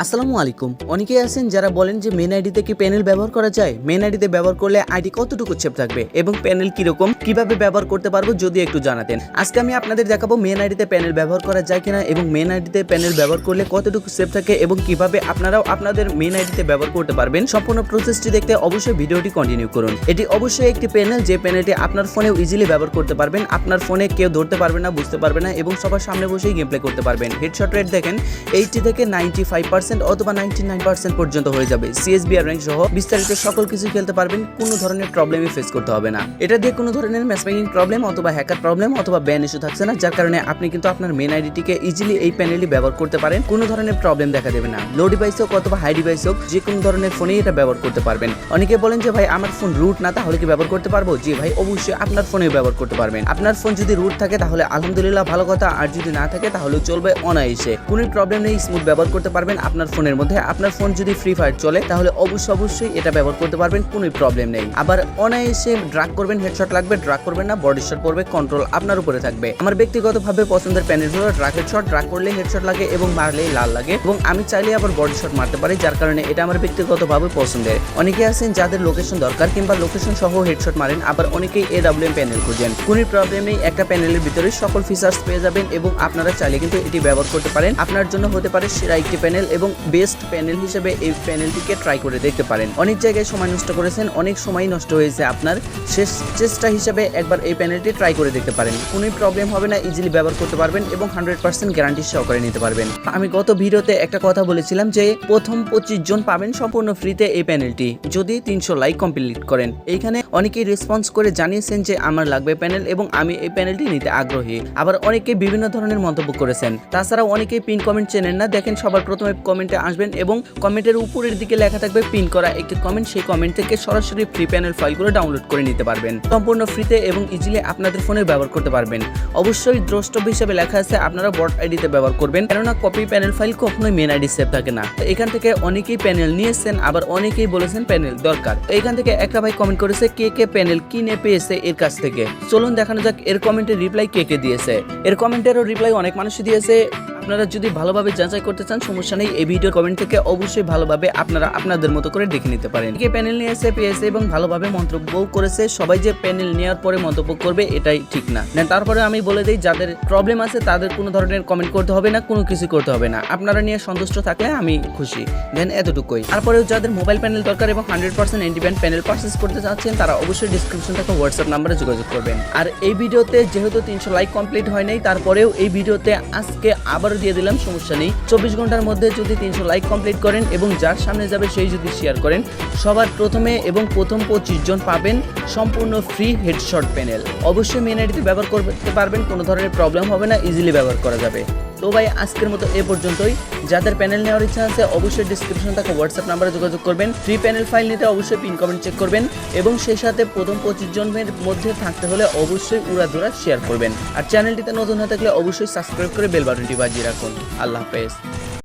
আসসালামু আলাইকুম। অনেকেই আছেন যারা বলেন যে মেন আইডিতে কি প্যানেল ব্যবহার করা যায়? মেন আইডিতে ব্যবহার করলে আইডি কতটুকু সেফ থাকবে এবং প্যানেল কীরকম? কীভাবে ব্যবহার করতে পারব যদি একটু জানাতেন। আজকে আমি আপনাদের দেখাবো মেন আইডিতে প্যানেল ব্যবহার করা যায় কিনা এবং মেন আইডিতে প্যানেল ব্যবহার করলে কতটুকু সেফ থাকে এবং কীভাবে আপনারাও আপনাদের মেন আইডিতে ব্যবহার করতে পারবেন। সম্পূর্ণ প্রসেসটি দেখতে অবশ্যই ভিডিওটি কন্টিনিউ করুন। এটি অবশ্যই একটি প্যানেল যে প্যানেলটি আপনার ফোনেও ইজিলি ব্যবহার করতে পারবেন। আপনার ফোনে কেউ ধরতে পারবে না, বুঝতে পারবে না এবং সবার সামনে বসেই গেম প্লে করতে পারবেন। হেডশট রেট দেখেন এইটি থেকে নাইনটি ফাইভ পার্সেন্ট অথবা নাইনটি নাইন পার্সেন্ট পর্যন্ত হয়ে যাবে। সিএসবিআর র্যাঙ্ক সহ বিস্তারিত সকল কিছু খেলতে পারবেন, কোনো ধরনের প্রবলেমই ফেস করতে হবে না। এটা দিয়ে কোনো ধরনের ম্যাচমেকিং প্রবলেম অথবা হ্যাকার প্রবলেম অথবা ব্যান ইস্যু থাকছে না, যার কারণে আপনি কিন্তু আপনার মেন আইডিটিকে ইজিলি এই প্যানেলটি ব্যবহার করতে পারেন, কোনো ধরনের প্রবলেম দেখা দেবে না। লো ডিভাইস হোক অথবা হাই ডিভাইস হোক, যে কোনো ধরনের ফোনেই এটা ব্যবহার করতে পারবেন। অনেকে বলেন যে, ভাই, আমার ফোন রুট না, তাহলে কি ব্যবহার করতে পারব? জি, ভাই, অবশ্যই আপনার ফোনেও ব্যবহার করতে পারবেন। আপনার ফোন যদি রুট থাকে, তাহলে আলহামদুলিল্লাহ ভালো কথা, আর যদি না থাকে তাহলে চলবে অনায়াসে। কোনো প্রবলেম নেই স্মুথ ব্যবহার করতে পারবেন। আপনার ফোনের মধ্যে। আপনার ফোন যদি ফ্রি ফায়ার চলে, তাহলে অবশ্যই অবশ্যই এটা ব্যবহার করতে পারবেন, কোনো প্রবলেম নেই। আবার অনায়াসে ড্রাগ করবেন হেডশট লাগবে ড্রাগ করবেন না বডি শট পড়বে কন্ট্রোল আপনার উপরে থাকবে। আমার ব্যক্তিগতভাবে পছন্দের প্যানেল হলো ড্রাগ হেডশট ড্রাগ করলে হেডশট লাগে এবং মারলেই লাল লাগে। এবং আমি চাইলে আবার বডি শট মারতে পারি, যার কারণে এটা আমার ব্যক্তিগতভাবে পছন্দের। অনেকে আছেন যাদের লোকেশন দরকার কিংবা লোকেশন সহ হেডশট মারেন, আবার অনেকেই এ ডাব্লিউ প্যানেল খুঁজেন। কোনো প্রবলেম নেই, একটা প্যানেলের ভিতরে সকল ফিচার্স পেয়ে যাবেন এবং আপনারা চাইলে কিন্তু এটি ব্যবহার করতে পারেন। আপনার জন্য হতে পারে সেরা একটি প্যানেল এবং বেস্ট প্যানেল হিসেবে এই প্যানেলটিকে ট্রাই করে দেখতে পারেন। অনেক জায়গায় সময় নষ্ট করেছেন, অনেক সময় নষ্ট হয়েছে আপনার। শেষ, চেষ্টা হিসেবে একবার এই প্যানেলটি ট্রাই করে দেখতে পারেন। কোনো প্রবলেম হবে না ইজিলি ব্যবহার করতে পারবেন এবং হান্ড্রেড পার্সেন্ট গ্যারান্টি সহকারে নিতে পারবেন। আমি গত ভিডিওতে একটা কথা বলেছিলাম যে, প্রথম পঁচিশ জন পাবেন সম্পূর্ণ ফ্রিতে এই প্যানেলটি, যদি তিনশো লাইক কমপ্লিট করেন। এইখানে অনেকেই রেসপন্স করে জানিয়েছেন যে, আমার লাগবে প্যানেল এবং আমি এই প্যানেলটি নিতে আগ্রহী। আবার অনেকে বিভিন্ন ধরনের মন্তব্য করেছেন। তাছাড়াও অনেকেই পিন কমেন্ট চেনেন না। দেখেন সবার প্রথমে কমেন্টে আসবেন এবং কমেন্টের উপরের দিকে লেখা থাকবে পিন করা একটি কমেন্ট সেই কমেন্ট থেকে সরাসরি ফ্রি প্যানেল ফাইলগুলো ডাউনলোড করে নিতে পারবেন। সম্পূর্ণ ফ্রিতে এবং ইজিলি আপনাদের ফোনে ব্যবহার করতে পারবেন। অবশ্যই দ্রষ্টব্য হিসেবে লেখা আছে, আপনারা বট আইডিতে ব্যবহার করবেন, কেননা কপি প্যানেল ফাইল কখনোই মেন আইডি সেভ থাকে না। এখান থেকে অনেকেই প্যানেল নিয়েছেন, আবার অনেকেই বলেছেন প্যানেল দরকার। এখান থেকে একটা ভাই কমেন্ট করেছে, কে কে প্যানেল কিনে পেয়েছে এর কাছ থেকে? চলুন দেখানো যাক, এর কমেন্টের রিপ্লাই কে কে দিয়েছে? এর কমেন্টেরও রিপ্লাই অনেক মানুষই দিয়েছে। আপনারা যদি ভালোভাবে যাচাই করতে চান, সমস্যা নেই। এই ভিডিও কমেন্ট থেকে অবশ্যই ভালোভাবে আপনারা আপনাদের মতো করে দেখে নিতে পারেন। কে প্যানেল নিয়ে এসে পেয়েছে এবং ভালোভাবে মন্তব্য করেছে, সবাই যে প্যানেল নেওয়ার পরে মন্তব্য করবে, এটাই ঠিক না। তারপরে আমি বলে দিই, যাদের প্রবলেম আছে, তাদের কোনো ধরনের কমেন্ট করতে হবে না, কোনো কিছু করতে হবে না। আপনারা নিয়ে সন্তুষ্ট থাকলে আমি খুশি। দেন এতটুকুই। তারপরেও যাদের মোবাইল প্যানেল দরকার এবং hundred percent independent panel purchase করতে চাচ্ছেন, তারা অবশ্যই ডিসক্রিপশন থেকে হোয়াটসঅ্যাপ নাম্বারে যোগাযোগ করবেন। আর এই ভিডিওতে যেহেতু তিনশো লাইক কমপ্লিট হয় নাই, তারপরেও এই ভিডিওতে আজকে আবারও দিয়ে দিলাম, সমস্যা নেই। চব্বিশ ঘণ্টার মধ্যে যদি তিনশো লাইক কমপ্লিট করেন এবং যার সামনে যাবে সেই যদি শেয়ার করেন, সবার প্রথমে এবং প্রথম পঁচিশ জন পাবেন সম্পূর্ণ ফ্রি হেডশট প্যানেল অবশ্যই মেন আইডিতে ব্যবহার করতে পারবেন, কোনো ধরনের প্রবলেম হবে না ইজিলি ব্যবহার করা যাবে। তো ভাই, আজকের মতো এ পর্যন্তই। যাদের প্যানেল নেওয়ার ইচ্ছা আছে, অবশ্যই ডিসক্রিপশন থাকা হোয়াটসঅ্যাপ নাম্বারে যোগাযোগ করবেন। ফ্রি প্যানেল ফাইল নিতে অবশ্যই পিন কমেন্ট চেক করবেন এবং সেই সাথে প্রথম পঁচিশ জনের মধ্যে থাকতে হলে অবশ্যই উড়াধুরা শেয়ার করবেন। আর চ্যানেলটিতে নতুন হয়ে থাকলে অবশ্যই সাবস্ক্রাইব করে বেল বাটনটি বাজিয়ে রাখুন। আল্লাহ হাফেজ।